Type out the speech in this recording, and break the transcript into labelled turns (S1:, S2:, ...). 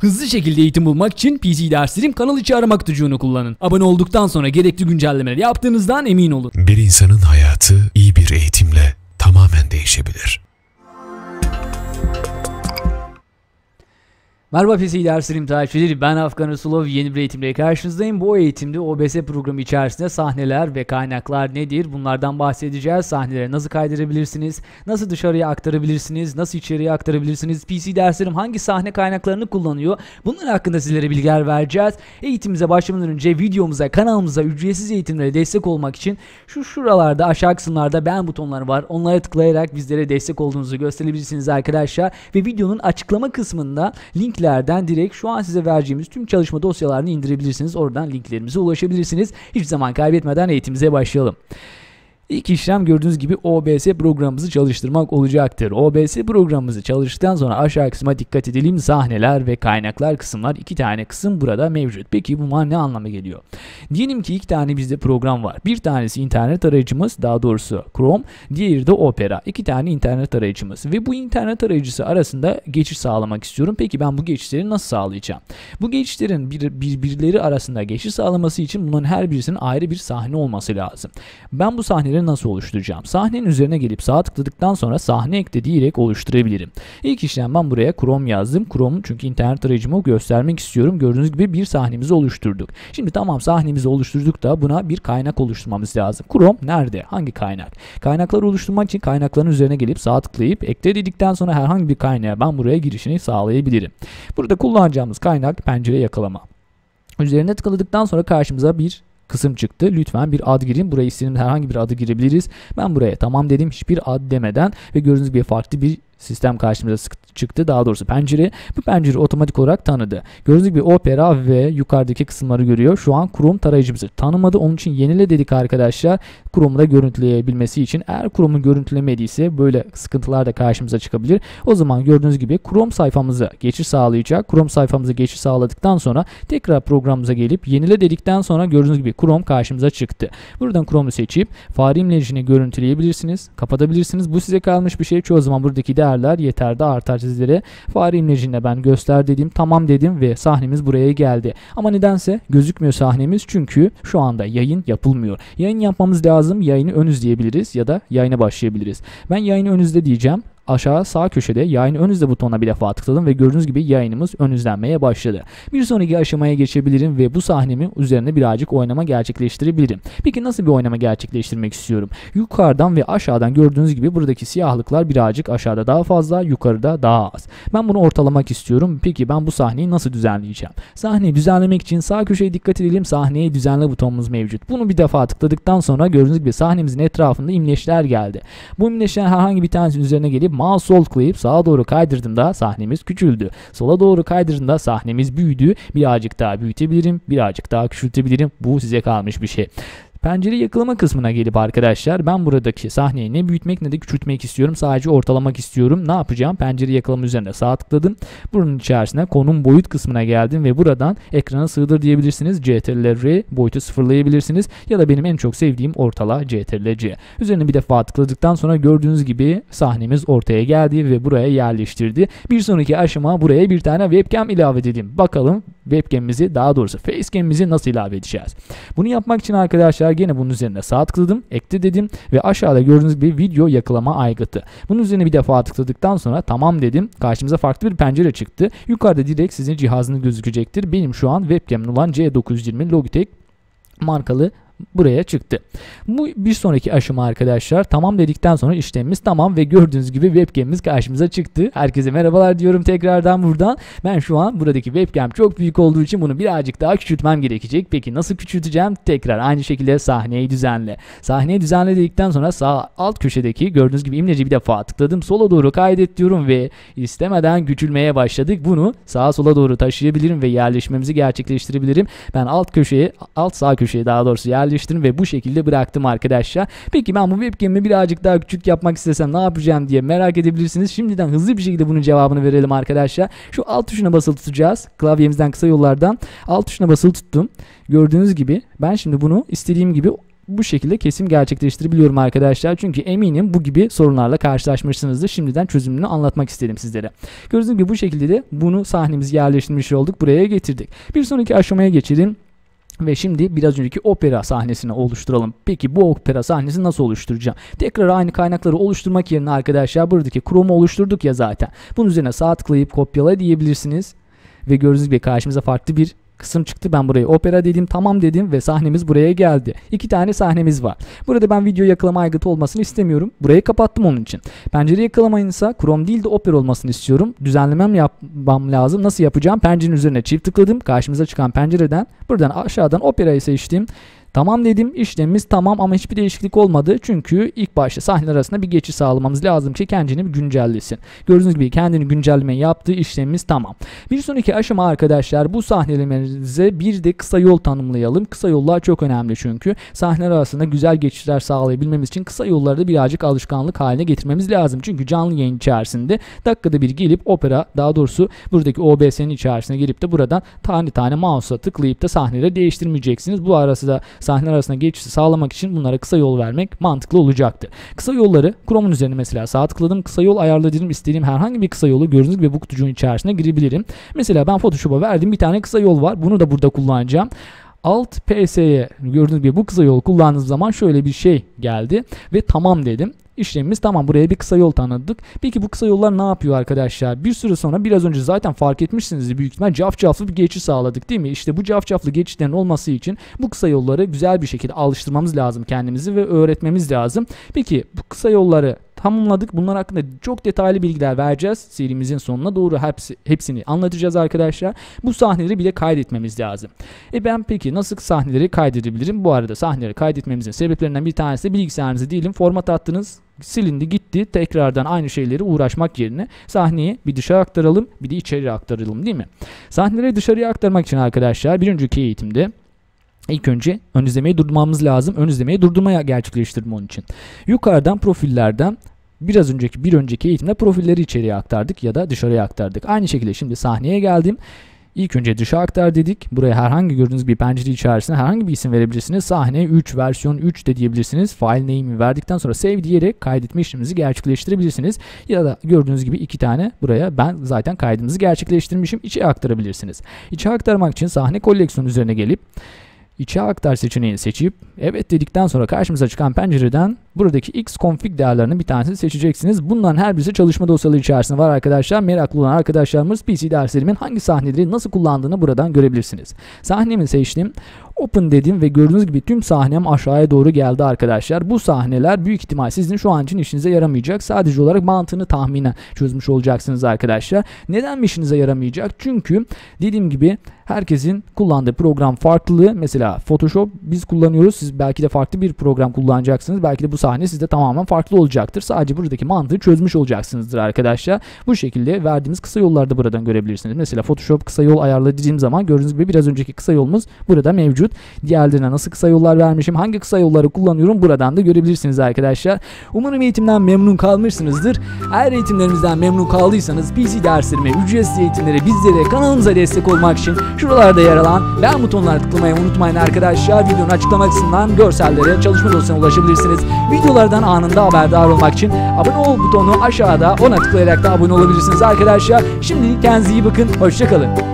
S1: Hızlı şekilde eğitim bulmak için PC Derslerim kanal içi arama kutucuğunu kullanın. Abone olduktan sonra gerekli güncellemeleri yaptığınızdan emin olun.
S2: Bir insanın hayatı iyi bir eğitimle tamamen değişebilir.
S1: Merhaba PC Derslerim takipçileri ben Afgan Rasulov yeni bir eğitimle karşınızdayım. Bu eğitimde OBS programı içerisinde sahneler ve kaynaklar nedir bunlardan bahsedeceğiz. Sahneleri nasıl kaydırabilirsiniz, nasıl dışarıya aktarabilirsiniz, nasıl içeriye aktarabilirsiniz, PC Derslerim hangi sahne kaynaklarını kullanıyor bunlar hakkında sizlere bilgiler vereceğiz. Eğitimimize başlamadan önce videomuza kanalımıza ücretsiz eğitimlere destek olmak için şu şuralarda aşağı kısımlarda beğen butonları var onlara tıklayarak bizlere destek olduğunuzu gösterebilirsiniz arkadaşlar. Ve videonun açıklama kısmında link linklerden direkt şu an size vereceğimiz tüm çalışma dosyalarını indirebilirsiniz. Oradan linklerimize ulaşabilirsiniz. Hiç zaman kaybetmeden eğitimimize başlayalım. İlk işlem gördüğünüz gibi OBS programımızı çalıştırmak olacaktır. OBS programımızı çalıştıktan sonra aşağı kısma dikkat edelim. Sahneler ve kaynaklar kısımlar iki tane kısım burada mevcut. Peki bunlar ne anlama geliyor? Diyelim ki iki tane bizde program var. Bir tanesi internet arayıcımız daha doğrusu Chrome. Diğeri de Opera. İki tane internet arayıcımız. Ve bu internet arayıcısı arasında geçiş sağlamak istiyorum. Peki ben bu geçişleri nasıl sağlayacağım? Bu geçişlerin bir, birbirleri arasında geçiş sağlaması için bunların her birisinin ayrı bir sahne olması lazım. Ben bu sahneleri sahneleri nasıl oluşturacağım? Sahnenin üzerine gelip sağ tıkladıktan sonra sahne ekle diyerek oluşturabilirim. İlk işlem ben buraya Chrome yazdım. Chrome çünkü internet arayıcımı göstermek istiyorum. Gördüğünüz gibi bir sahnemizi oluşturduk. Şimdi tamam sahnemizi oluşturduk da buna bir kaynak oluşturmamız lazım. Chrome nerede? Hangi kaynak? Kaynakları oluşturmak için kaynakların üzerine gelip sağ tıklayıp ekle dedikten sonra herhangi bir kaynağa ben buraya girişini sağlayabilirim. Burada kullanacağımız kaynak pencere yakalama. Üzerine tıkladıktan sonra karşımıza bir kısım çıktı. Lütfen bir ad girin. Buraya istediğimiz herhangi bir adı girebiliriz. Ben buraya tamam dedim hiçbir ad demeden ve gördüğünüz gibi farklı bir sistem karşımıza çıktı. Daha doğrusu pencere. Bu pencere otomatik olarak tanıdı. Gördüğünüz gibi Opera ve yukarıdaki kısımları görüyor. Şu an Chrome tarayıcımızı tanımadı. Onun için yenile dedik arkadaşlar. Chrome'u da görüntüleyebilmesi için. Eğer Chrome'u görüntülemediyse böyle sıkıntılar da karşımıza çıkabilir. O zaman gördüğünüz gibi Chrome sayfamıza geçiş sağlayacak. Chrome sayfamıza geçiş sağladıktan sonra tekrar programımıza gelip yenile dedikten sonra gördüğünüz gibi Chrome karşımıza çıktı. Buradan Chrome'u seçip fare imlecini görüntüleyebilirsiniz. Kapatabilirsiniz. Bu size kalmış bir şey. Çoğu zaman buradaki değerler yeter de artar sizlere. Fare imlecinde ben göster dedim. Tamam dedim ve sahnemiz buraya geldi. Ama nedense gözükmüyor sahnemiz çünkü şu anda yayın yapılmıyor. Yayın yapmamız lazım. Yayını ön izleyebiliriz ya da yayına başlayabiliriz. Ben yayını ön izle diyeceğim aşağı sağ köşede yayın ön butonuna bir defa tıkladım ve gördüğünüz gibi yayınımız ön izlenmeye başladı. Bir sonraki aşamaya geçebilirim ve bu sahnemi üzerine birazcık oynama gerçekleştirebilirim. Peki nasıl bir oynama gerçekleştirmek istiyorum? Yukarıdan ve aşağıdan gördüğünüz gibi buradaki siyahlıklar birazcık aşağıda daha fazla, yukarıda daha az. Ben bunu ortalamak istiyorum. Peki ben bu sahneyi nasıl düzenleyeceğim? Sahneyi düzenlemek için sağ köşeye dikkat edelim. Sahneyi düzenle butonumuz mevcut. Bunu bir defa tıkladıktan sonra gördüğünüz gibi sahnemizin etrafında imleçler geldi. Bu imleçler herhangi bir tanesinin üzerine gelip mouse sol tıklayıp sağa doğru kaydırdığımda sahnemiz küçüldü. Sola doğru kaydırdığımda sahnemiz büyüdü. Birazcık daha büyütebilirim, birazcık daha küçültebilirim. Bu size kalmış bir şey. Pencere yakılama kısmına gelip arkadaşlar ben buradaki sahneyi ne büyütmek ne de küçültmek istiyorum. Sadece ortalamak istiyorum. Ne yapacağım? Pencere yakalama üzerine sağ tıkladım. Bunun içerisine konum boyut kısmına geldim ve buradan ekrana sığdır diyebilirsiniz. CTRL-R boyutu sıfırlayabilirsiniz. Ya da benim en çok sevdiğim ortala CTRL-C. Üzerine bir defa tıkladıktan sonra gördüğünüz gibi sahnemiz ortaya geldi ve buraya yerleştirdi. Bir sonraki aşama buraya bir tane webcam ilave edelim. Bakalım webcam'imizi daha doğrusu facecam'imizi nasıl ilave edeceğiz? Bunu yapmak için arkadaşlar sefer gene bunun üzerine sağ tıkladım, ekle dedim ve aşağıda gördüğünüz gibi video yakalama aygıtı. Bunun üzerine bir defa tıkladıktan sonra tamam dedim. Karşımıza farklı bir pencere çıktı. Yukarıda direkt sizin cihazınız gözükecektir. Benim şu an webcam'in olan C920 Logitech markalı buraya çıktı. Bu bir sonraki aşama arkadaşlar. Tamam dedikten sonra işlemimiz tamam ve gördüğünüz gibi webcam'imiz karşımıza çıktı. Herkese merhabalar diyorum tekrardan buradan. Ben şu an buradaki webcam çok büyük olduğu için bunu birazcık daha küçültmem gerekecek. Peki nasıl küçülteceğim? Tekrar aynı şekilde sahneyi düzenle. Sahneyi düzenle dedikten sonra sağ alt köşedeki gördüğünüz gibi imleci bir defa tıkladım. Sola doğru kaydet diyorum ve istemeden küçülmeye başladık. Bunu sağa sola doğru taşıyabilirim ve yerleşmemizi gerçekleştirebilirim. Ben alt köşeye, alt sağ köşeye daha doğrusu yer özelleştirdim ve bu şekilde bıraktım arkadaşlar. Peki ben bu webcam'i birazcık daha küçük yapmak istesem ne yapacağım diye merak edebilirsiniz. Şimdiden hızlı bir şekilde bunun cevabını verelim arkadaşlar. Şu alt tuşuna basılı tutacağız. Klavyemizden kısa yollardan alt tuşuna basılı tuttum. Gördüğünüz gibi ben şimdi bunu istediğim gibi bu şekilde kesim gerçekleştirebiliyorum arkadaşlar. Çünkü eminim bu gibi sorunlarla karşılaşmışsınızdır. Şimdiden çözümünü anlatmak istedim sizlere. Gördüğünüz gibi bu şekilde de bunu sahnemizi yerleştirmiş olduk. Buraya getirdik. Bir sonraki aşamaya geçelim. Ve şimdi biraz önceki opera sahnesini oluşturalım. Peki bu opera sahnesini nasıl oluşturacağım? Tekrar aynı kaynakları oluşturmak yerine arkadaşlar buradaki Chrome'u oluşturduk ya zaten. Bunun üzerine sağ tıklayıp kopyala diyebilirsiniz. Ve gördüğünüz gibi karşımıza farklı bir kısım çıktı. Ben buraya opera dedim tamam dedim ve sahnemiz buraya geldi. İki tane sahnemiz var. Burada ben video yakalama aygıtı olmasını istemiyorum. Burayı kapattım onun için. Pencere yakalamayın ise Chrome değil de opera olmasını istiyorum. Düzenlemem yapmam lazım. Nasıl yapacağım? Pencerenin üzerine çift tıkladım. Karşımıza çıkan pencereden buradan aşağıdan operayı seçtim. Tamam dedim işlemimiz tamam ama hiçbir değişiklik olmadı. Çünkü ilk başta sahneler arasında bir geçiş sağlamamız lazım ki kendini güncellesin. Gördüğünüz gibi kendini güncelleme yaptığı işlemimiz tamam. Bir sonraki aşama arkadaşlar bu sahnelerimize bir de kısa yol tanımlayalım. Kısa yollar çok önemli çünkü sahneler arasında güzel geçişler sağlayabilmemiz için kısa yolları da birazcık alışkanlık haline getirmemiz lazım. Çünkü canlı yayın içerisinde dakikada bir gelip opera daha doğrusu buradaki OBS'nin içerisine gelip de buradan tane tane mouse'a tıklayıp da sahneleri değiştirmeyeceksiniz. Bu arası da sahneler arasında geçişi sağlamak için bunlara kısa yol vermek mantıklı olacaktır. Kısa yolları Chrome'un üzerine mesela sağ tıkladım. Kısa yol ayarladım. istediğim herhangi bir kısa yolu gördüğünüz gibi bu kutucuğun içerisine girebilirim. Mesela ben Photoshop'a verdiğim bir tane kısa yol var. Bunu da burada kullanacağım. Alt PS'ye gördüğünüz gibi bu kısa yolu kullandığınız zaman şöyle bir şey geldi ve tamam dedim. İşlemimiz tamam buraya bir kısa yol tanıdık. Peki bu kısa yollar ne yapıyor arkadaşlar? Bir süre sonra biraz önce zaten fark etmişsiniz büyük ihtimal cafcaflı bir geçiş sağladık değil mi? İşte bu cafcaflı geçişlerin olması için bu kısa yolları güzel bir şekilde alıştırmamız lazım kendimizi ve öğretmemiz lazım. Peki bu kısa yolları tamamladık. Bunlar hakkında çok detaylı bilgiler vereceğiz. Serimizin sonuna doğru hepsi, hepsini anlatacağız arkadaşlar. Bu sahneleri bile kaydetmemiz lazım. E ben peki nasıl sahneleri kaydedebilirim? Bu arada sahneleri kaydetmemizin sebeplerinden bir tanesi bilgisayarınızı diyelim format attınız silindi gitti tekrardan aynı şeyleri uğraşmak yerine sahneyi bir dışarı aktaralım bir de içeri aktaralım değil mi? Sahneleri dışarıya aktarmak için arkadaşlar bir önceki eğitimde İlk önce ön izlemeyi durdurmamız lazım. Ön izlemeyi durdurmaya gerçekleştirdim onun için. Yukarıdan profillerden biraz önceki bir önceki eğitimde profilleri içeriye aktardık ya da dışarıya aktardık. Aynı şekilde şimdi sahneye geldim. İlk önce dışa aktar dedik. Buraya herhangi gördüğünüz bir pencere içerisinde herhangi bir isim verebilirsiniz. Sahne 3, versiyon 3 de diyebilirsiniz. File name'i verdikten sonra save diyerek kaydetme işleminizi gerçekleştirebilirsiniz. Ya da gördüğünüz gibi iki tane buraya ben zaten kaydımızı gerçekleştirmişim. İçe aktarabilirsiniz. İçe aktarmak için sahne koleksiyon üzerine gelip içe aktar seçeneğini seçip evet dedikten sonra karşımıza çıkan pencereden buradaki X config değerlerinin bir tanesini seçeceksiniz. Bunların her birisi çalışma dosyaları içerisinde var arkadaşlar. Meraklı olan arkadaşlarımız PC derslerimin hangi sahneleri nasıl kullandığını buradan görebilirsiniz. Sahnemi seçtim. Open dedim ve gördüğünüz gibi tüm sahnem aşağıya doğru geldi arkadaşlar. Bu sahneler büyük ihtimal sizin şu an için işinize yaramayacak. Sadece olarak mantığını tahminen çözmüş olacaksınız arkadaşlar. Neden işinize yaramayacak? Çünkü dediğim gibi herkesin kullandığı program farklı. Mesela Photoshop biz kullanıyoruz. Siz belki de farklı bir program kullanacaksınız. Belki de bu sahne sizde tamamen farklı olacaktır. Sadece buradaki mantığı çözmüş olacaksınızdır arkadaşlar. Bu şekilde verdiğimiz kısa yollarda buradan görebilirsiniz. Mesela Photoshop kısa yol ayarladığım zaman gördüğünüz gibi biraz önceki kısa yolumuz burada mevcut. Diğerlerine nasıl kısa yollar vermişim, hangi kısa yolları kullanıyorum buradan da görebilirsiniz arkadaşlar. Umarım eğitimden memnun kalmışsınızdır. Eğer eğitimlerimizden memnun kaldıysanız PC derslerime, ücretsiz eğitimlere, bizlere, kanalımıza destek olmak için şuralarda yer alan beğen butonlarına tıklamayı unutmayın arkadaşlar. Videonun açıklama kısmından görsellere, çalışma dosyasına ulaşabilirsiniz. Videolardan anında haberdar olmak için abone ol butonu aşağıda ona tıklayarak da abone olabilirsiniz arkadaşlar. Şimdi kendinize iyi bakın. Hoşçakalın.